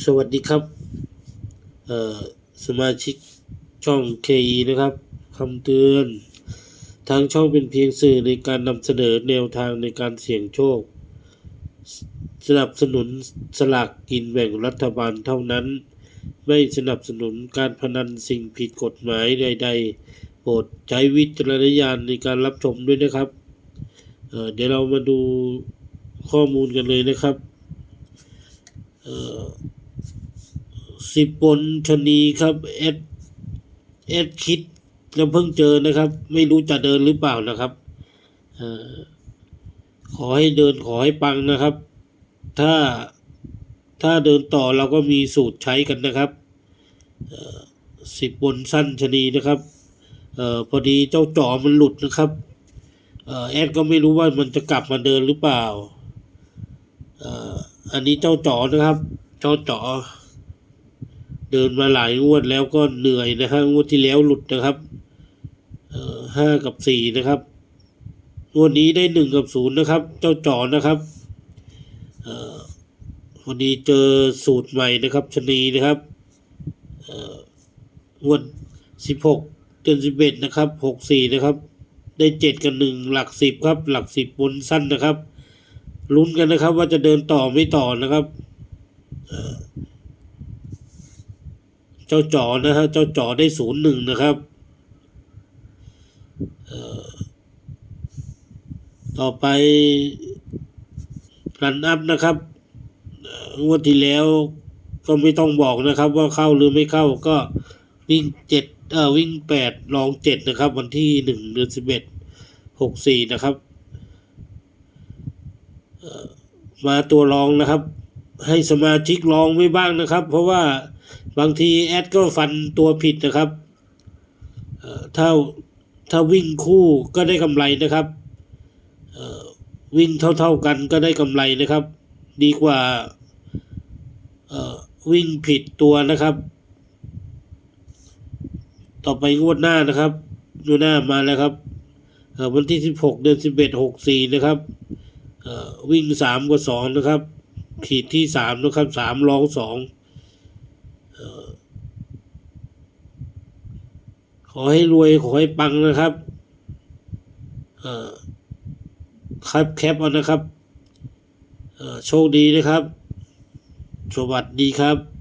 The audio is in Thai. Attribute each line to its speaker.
Speaker 1: สวัสดีครับสมาชิกช่อง KE นะครับคำเตือน ทางช่องเป็นเพียงสื่อในการนำเสนอแนวทางในการเสี่ยงโชค สนับสนุนสลากกินแบ่งรัฐบาลเท่านั้น ไม่สนับสนุนการพนันสิ่งผิดกฎหมายใด ๆ โปรดใช้วิจารณญาณในการรับชมด้วยนะครับเเดี๋ยวเรามาดูข้อมูลกันเลยนะครับ เอ่อ สิบปนชะนีครับเอสเอสคิดเราเพิ่งเจอนะครับ ไม่รู้จะเดินหรือเปล่านะครับอขอให้เดินขอให้ปังนะครับ ถ้าถ้าเดินต่อเราก็มีสูตรใช้กันนะครับสิบปนสั้นชะนีนะครับเออพอดีเจ้าจ่อมันหลุดนะครับอแอดก็ไม่รู้ว่ามันจะกลับมาเดินหรือเปล่าอออันนี้เจ้าจ่อนะครับ เจ้าจ่อ เดินมาหลายงวดแล้วก็เหนื่อยนะฮะงวดที่แล้วหลุดนะครับห้ากับสี่นะครับงวดนี้ได้หนึ่งกับศูนย์นะครับ เจ้าจอนะครับวันนี้เจอสูตรใหม่นะครับชนีนะครับงวดสิบหกเดือนสิบเอ็ดนะครับหกสี่นะครับ ได้เจ็ดกับหนึ่งหลักสิบครับ หลักสิบบนสั้นนะครับลุ้นกันนะครับว่าจะเดินต่อไม่ต่อนะครับ จ้าจอนะฮะเจ้าจ๋อได้ศูนย์หนึ่งนะครับต่อไปรันอัพนะครับงวดที่แล้วก็ไม่ต้องบอกนะครับ ว่าเข้าหรือไม่เข้าก็วิ่งเจ็ดเอ่อวิ่งแปดลองเจ็ดนะครับ วันที่หนึ่งเดือนสิบเอ็ดหกสี่นะครับมาตัวรองนะครับ ให้สมาชิกลองไว้บ้างนะครับ เพราะว่า บางทีแอดก็ฟันตัวผิดนะครับเอ่อถ้าถ้าวิ่งคู่ก็ได้กำไรนะครับเอ่อวิ่งเท่าๆกันก็ได้กำไรนะครับ ดีกว่าเอ่อวิ่งผิดตัวนะครับ ต่อไปงวดหน้านะครับงวดหน้ามาแล้วครับเอ่อวันที่สิบหกเดือนสิบเอ็ดหกสี่นะครับเอ่อวิ่งสามกับสองนะครับ ขีดที่สามนะครับสามรองสอง ขอให้รวยขอให้ปังนะครับออครับแคปเอานะครับออโชคดีนะครับ สวัสดีครับ